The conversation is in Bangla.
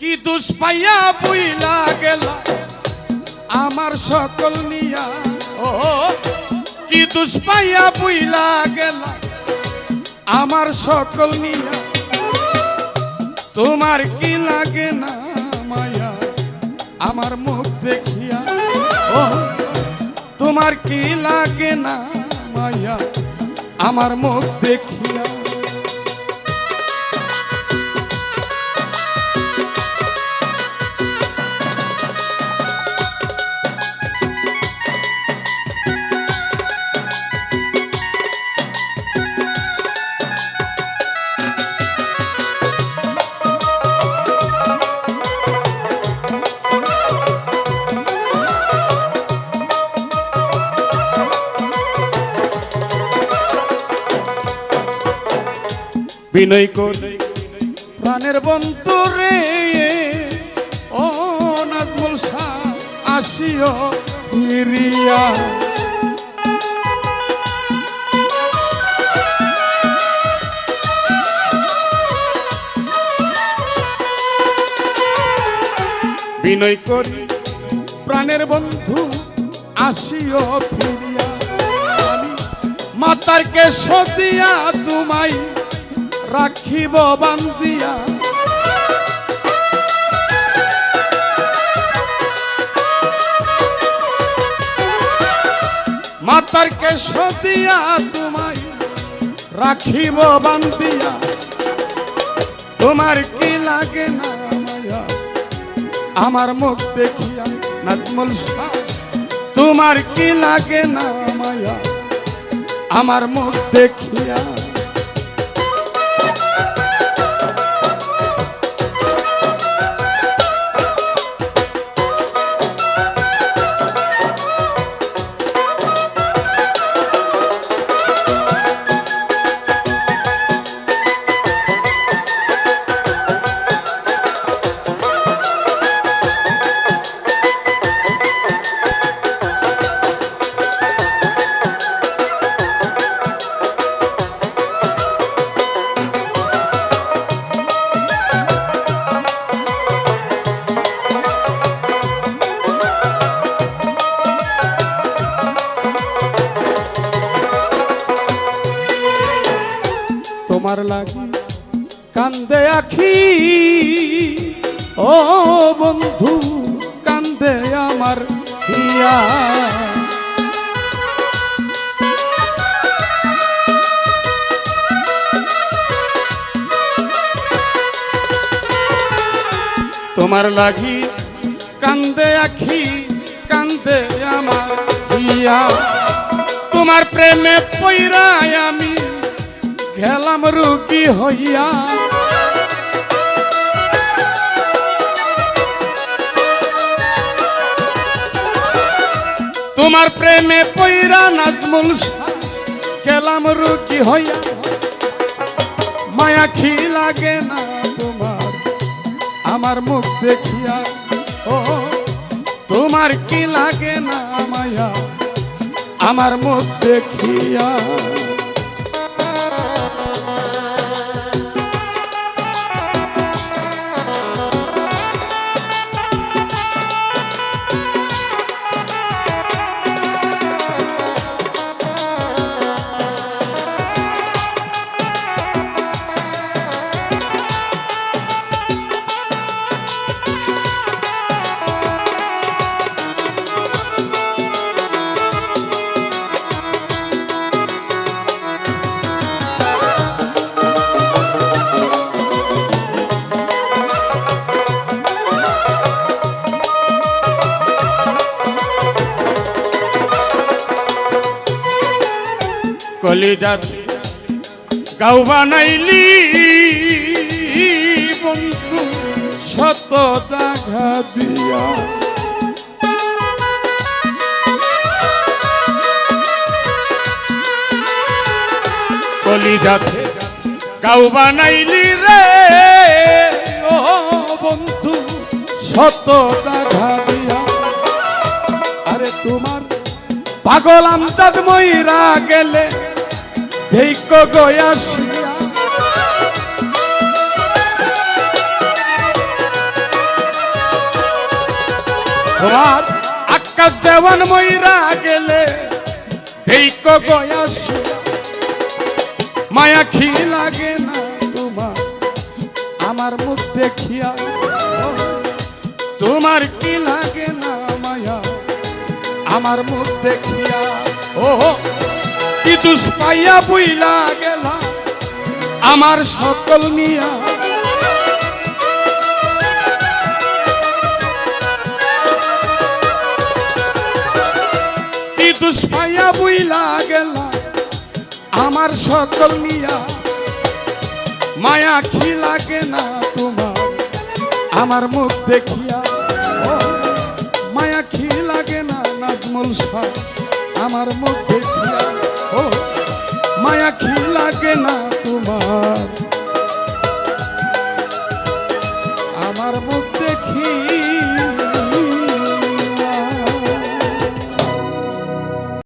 কি দুষ পাইয়া বুইলা গেলা? আমার সকল নিয়া। ও কি দুষ পাইয়া বুইলা গেলা? আমার সকল নিয়া। তোমার কি লাগে না মায়া? আমার মুখ দেখিয়া। ও তোমার কি লাগে না মায়া? আমার মুখ দেখিয়া। বিনয় করে। প্রাণের বন্ধু রে ও নাজমুল শাহ আসিও ফিরিয়া। বিনয় করি। প্রাণের বন্ধু আসিও ফিরিয়া। আমি মাতার কেশ দিয়া তোমায় রাখিব বান্দিয়া। মাতার কেশ দিয়া তোমায় রাখিব বান্দিয়া। তোমার কি লাগে না আমার মুখ দেখিয়া নাজমুল শাহ, তোমার কি লাগে না মায়া? আমার মুখ দেখিয়া তোমার লাগি কান্দে আখি। ও বন্ধু, কান্দে আমার হিয়া। তোমার লাগি কান্দে আখি, কান্দে আমার হিয়া। তোমার প্রেমে পইরায় আমি গেলাম রুগী হইয়া। তোমার প্রেমে পইরা নাজমুল গেলাম রুগী হইয়া। মায়া খি লাগে না তোমার? আমার মুখ দেখিয়া, ও, তোমার কি লাগে না মায়া? আমার মুখ দেখিয়া। কলিজাত গাও বানাইলি, বন্ধু শত দাঘা দিয়া কলিজাতে গাও বানাইলি রে, ও বন্ধু শত দাঘা দিয়া আরে তোমার পাগল আমজাদ মইরা গেলে ধৈক গয়াসিয়া আকাশ দেওয়ান ময়রা গেলে দেইক গয়াস মায়া খি লাগে না তোমার, আমার মুখ দেখিয়া। তোমার কি লাগে না মায়া, আমার মুখ দেখিয়া। ও দুষ পাইয়া বুইলা গেলা আমার সকল মিয়া দুষ পাইয়া বুইলা গেলা আমার সকল মিয়া মায়া কি লাগে না তোমার? আমার মুখ দেখিয়া? মায়া কি লাগে না নাজমুল শাহ? আমার মুখ দেখিয়া? মায়া কি লাগে না তোমার। আমার মুখ দেখি